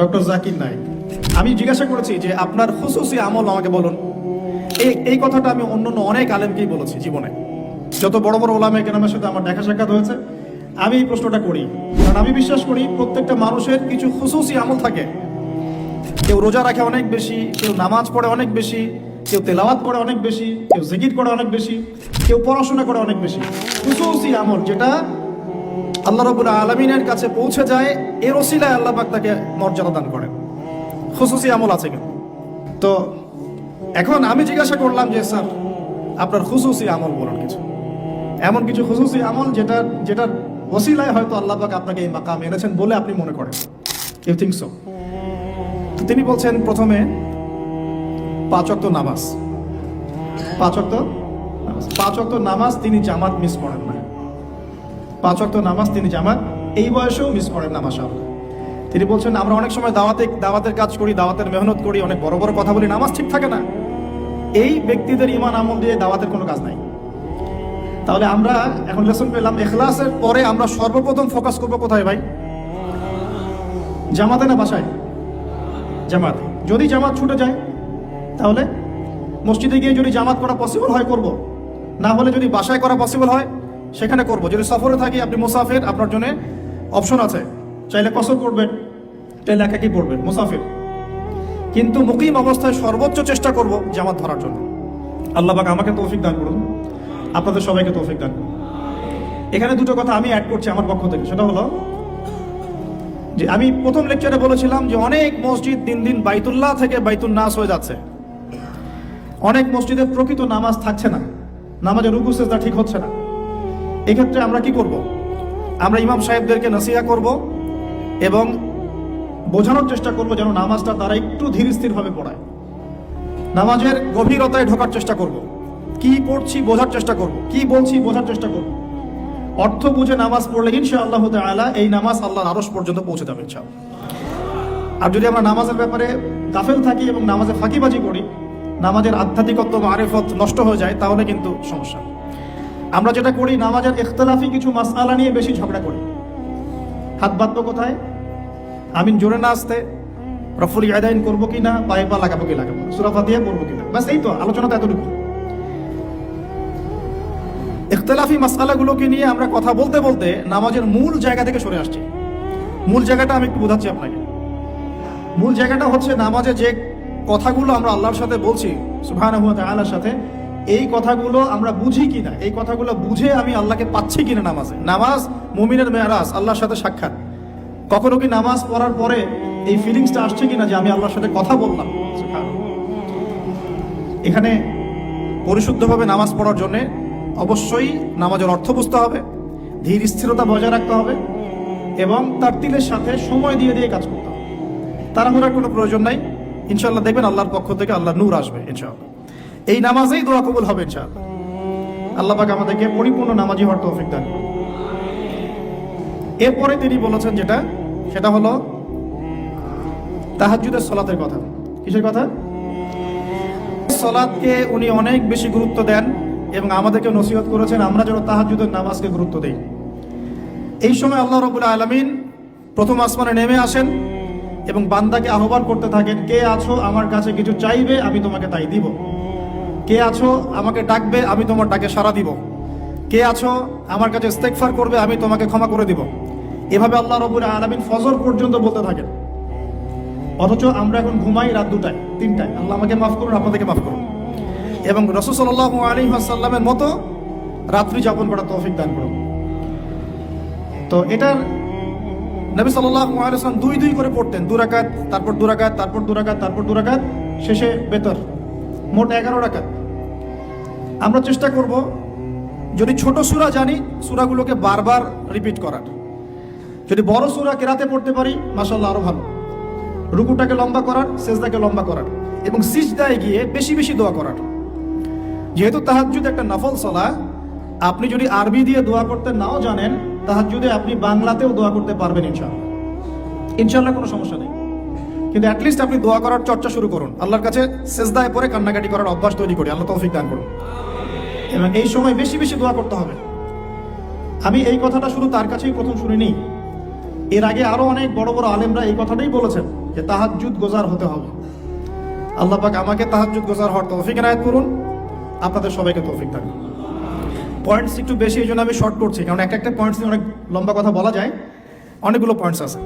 Doctor Zakir Naik আমি জিজ্ঞাসা করেছি যে আপনার খুশুসি আমল আমাকে বলুন। এই এই কথাটা আমি অন্য অন্য অনেক আলেমকেই বলেছি জীবনে। যত বড় বড় ওলামে কেনামের সাথে আমার দেখা সাক্ষাৎ হয়েছে, আমি এই প্রশ্নটা করি। কারণ আমি বিশ্বাস করি প্রত্যেকটা মানুষের কিছু খুশুসি আমল থাকে। কেউ রোজা রাখে অনেক বেশি, কেউ নামাজ পড়ে অনেক বেশি, কেউ তেলাওয়াত করে অনেক বেশি, কেউ জিকির করে অনেক বেশি, কেউ পড়াশোনা করে অনেক বেশি। খুশুসি আমল যেটা আল্লাহ রবুল আলমিনের কাছে পৌঁছে যায় এর ওসিলায় আল্লাহ পাক তাকে মর্যাদা দান করেন। খুশুসি আমল আছে কিন্তু। তো এখন আমি জিজ্ঞাসা করলাম যে, স্যার, আপনার খুশুসি আমল বলুন কিছু। এমন কিছু খুশুসি আমল যেটা যেটার ওসিলায় হয়তো আল্লাহ পাক আপনাকে এই মাকাম এনেছেন বলে আপনি মনে করেন। ইউ থিঙ্ক সো তো তিনি বলছেন, প্রথমে পাঁচক্ত নামাজ। পাঁচক্ত নামাজ। পাঁচক্ত নামাজ তিনি জামাত মিস করেন না। পাঁচ ওয়াক্ত নামাজ তিনি জামাত, এই বয়সেও মিস করেন না, মাশাআল্লাহ। তিনি বলছেন, আমরা অনেক সময় দাওয়াতে, দাওয়াতের কাজ করি, দাওয়াতের মেহনত করি, অনেক বড় বড় কথা বলি, নামাজ ঠিক থাকে না। এই ব্যক্তিদের ইমান আমল দিয়ে দাওয়াতের কোনো কাজ নাই। তাহলে আমরা এখন লেসন পেলাম, এখলাসের পরে আমরা সর্বপ্রথম ফোকাস করব কোথায় ভাই? জামাতে না বাসায়? জামাতে। যদি জামাত ছুটে যায়, তাহলে মসজিদে গিয়ে যদি জামাত করা পসিবল হয়, করব। না হলে যদি বাসায় করা পসিবল হয় সেখানে করব। যদি সফরে থাকি, আপনি মুসাফির, আপনার জন্য অপশন আছে। চাইলে কসর করবেন, চাইলে একাকি পড়বেন, মুসাফির। কিন্তু মুকিম অবস্থায় সর্বোচ্চ চেষ্টা করব জামাত ধরার জন্য। আল্লাহ পাক আমাকে তৌফিক দান করুন। আপনাদের সবাইকে তৌফিক দান করুন। এখানে দুটো কথা আমি অ্যাড করছি আমার পক্ষ থেকে। সেটা হলো যে, আমি প্রথম লেকচারে বলেছিলাম যে, অনেক মসজিদ দিন দিন বাইতুল্লাহ থেকে বাইতুল নাস হয়ে যাচ্ছে। অনেক মসজিদে প্রকৃত নামাজ থাকছে না। নামাজের রুকু সেজদা ঠিক হচ্ছে না। এক্ষেত্রে আমরা কি করব? আমরা ইমাম সাহেবদেরকে নসিহা করব এবং বোঝানোর চেষ্টা করব যেন নামাজটা তারা একটু ধীর স্থিরভাবে পড়ায়। নামাজের গভীরতায় ঢোকার চেষ্টা করব। কি পড়ছি বোঝার চেষ্টা করব। কি বলছি বোঝার চেষ্টা করব। অর্থ বুঝে নামাজ পড়লে ইনশা আল্লাহ তাআলা এই নামাজ আল্লাহর আরস পর্যন্ত পৌঁছে যাবে ইনশাআল্লাহ। আর যদি আমরা নামাজের ব্যাপারে গাফেল থাকি এবং নামাজে ফাঁকিবাজি করি, নামাজের আধ্যাত্মিকত্ব বা আরেফত নষ্ট হয়ে যায়, তাহলে কিন্তু সমস্যা। আমরা যেটা করি, নামাজের ইখতলাফি কিছু মাসআলা নিয়ে বেশি ঝগড়া করি। হাত বাঁধবো কোথায়? আমিন জোরে না আসতে, রফুল ইয়াদাইন করব কি না পায়ে পা লাগাবো কি লাগাবো সুরাফা দিয়ে করব কি না, ব্যাস এই তো আলোচনা তো এতটুকু। ইখতলাফি মাসআলাগুলোকে নিয়ে আমরা কথা বলতে বলতে নামাজের মূল জায়গা থেকে সরে আসছি। মূল জায়গাটা আমি একটু বোঝাচ্ছি আপনাকে। মূল জায়গাটা হচ্ছে নামাজে যে কথাগুলো আমরা আল্লাহর সাথে বলছি, সুবহানাহু ওয়া তাআলার সাথে এই কথাগুলো আমরা বুঝি কিনা? এই কথাগুলো বুঝে আমি আল্লাহকে পাচ্ছি কিনা নামাজে? নামাজ মুমিনের মেয়ারাজ আল্লাহর সাথে সাক্ষাৎ। কখনো কি নামাজ পড়ার পরে এই ফিলিংসটা আসছে কিনা যে আমি আল্লাহর সাথে কথা বললাম? এখানে পরিশুদ্ধভাবে নামাজ পড়ার জন্যে অবশ্যই নামাজের অর্থ বুঝতে হবে, ধীর স্থিরতা বজায় রাখতে হবে এবং তার তিলের সাথে সময় দিয়ে দিয়ে কাজ করতে হবে। তাড়াহুড়ার কোনো প্রয়োজন নাই। ইনশাল্লাহ দেখবেন আল্লাহর পক্ষ থেকে আল্লাহ নূর আসবে, ইনশাআল্লাহ। এই নামাজেই দোয়া কবুল হবে ইনশাআল্লাহ। আল্লাহ পাক আমাদেরকে পরিপূর্ণ নামাজি হওয়ার তৌফিক দান এরপরে তিনি বলেছেন যেটা, সেটা হলো তাহাজ্জুদের সলাতের কথা। কিসের কথা? সলাদকে উনি অনেক বেশি গুরুত্ব দেন এবং আমাদেরকে নসিহত করেছেন, আমরা যেন তাহাজ্জুদের নামাজকে গুরুত্ব দিই। এই সময় আল্লাহ রবুল্লা আলমিন প্রথম আসমানে নেমে আসেন এবং বান্দাকে আহ্বান করতে থাকেন, কে আছো? আমার কাছে কিছু চাইবে, আমি তোমাকে তাই দিব। কে আছো? আমাকে ডাকবে, আমি তোমার ডাকে সাড়া দিব। কে আছো? আমার কাছে ইস্তেকফার করবে, আমি তোমাকে ক্ষমা করে দিব। এভাবে আল্লাহ রবুল আলমিন ফজর পর্যন্ত বলতে থাকেন। অথচ আমরা এখন ঘুমাই রাত দুটায়, তিনটায়। আল্লাহ আমাকে মাফ করুন, আপনাদেরকে মাফ করুন। এবং রসুসল্লাহ আলী আসাল্লামের মতো রাত্রি যাপন করা তৌফিক দান করুন। তো এটার নবী সাল্লাহ দুই দুই করে পড়তেন। দুরাকাত তারপর দুরাকাত তারপর দুরাকাত তারপর দুরাকাত শেষে বেতর। মোট এগারো রাকাত। আমরা চেষ্টা করব, যদি ছোট সুরা জানি, সুরাগুলোকে বারবার রিপিট করার। যদি বড় সুরা কেরাতে পড়তে পারি মাসাল্লাহ আরও ভালো। রুকুটাকে লম্বা করার, সেজদাকে লম্বা করার এবং সিজদায় গিয়ে বেশি বেশি দোয়া করার। যেহেতু তাহাজ্জুদ একটা নফল সলা, আপনি যদি আরবি দিয়ে দোয়া করতে নাও জানেন, তাহাজ্জুদে আপনি বাংলাতেও দোয়া করতে পারবেন ইনশাল্লাহ ইনশাল্লাহ কোনো সমস্যা নেই। কিন্তু অ্যাটলিস্ট আপনি দোয়া করার চর্চা শুরু করুন। আল্লাহর কাছে সেজদায় পরে কান্নাকাটি করার অভ্যাস তৈরি করি। আল্লাহ তৌফিক দান করুন। এবং এই সময় বেশি বেশি দোয়া করতে হবে। আমি এই কথাটা শুধু তার কাছেই প্রথম শুনিনি। এর আগে আরও অনেক বড় বড় আলেমরা এই কথাটাই বলেছেন যে তাহাজ্জুদ গোজার হতে হবে। আল্লাহ পাক আমাকে তাহাজ্জুদ গোজার হওয়ার তৌফিক এনায়েত করুন। আপনাদের সবাইকে তৌফিক থাকুন পয়েন্টস একটু বেশি, এই জন্য আমি শর্ট করছি। কারণ একটা একটা পয়েন্টস নিয়ে অনেক লম্বা কথা বলা যায়। অনেকগুলো পয়েন্টস আছে।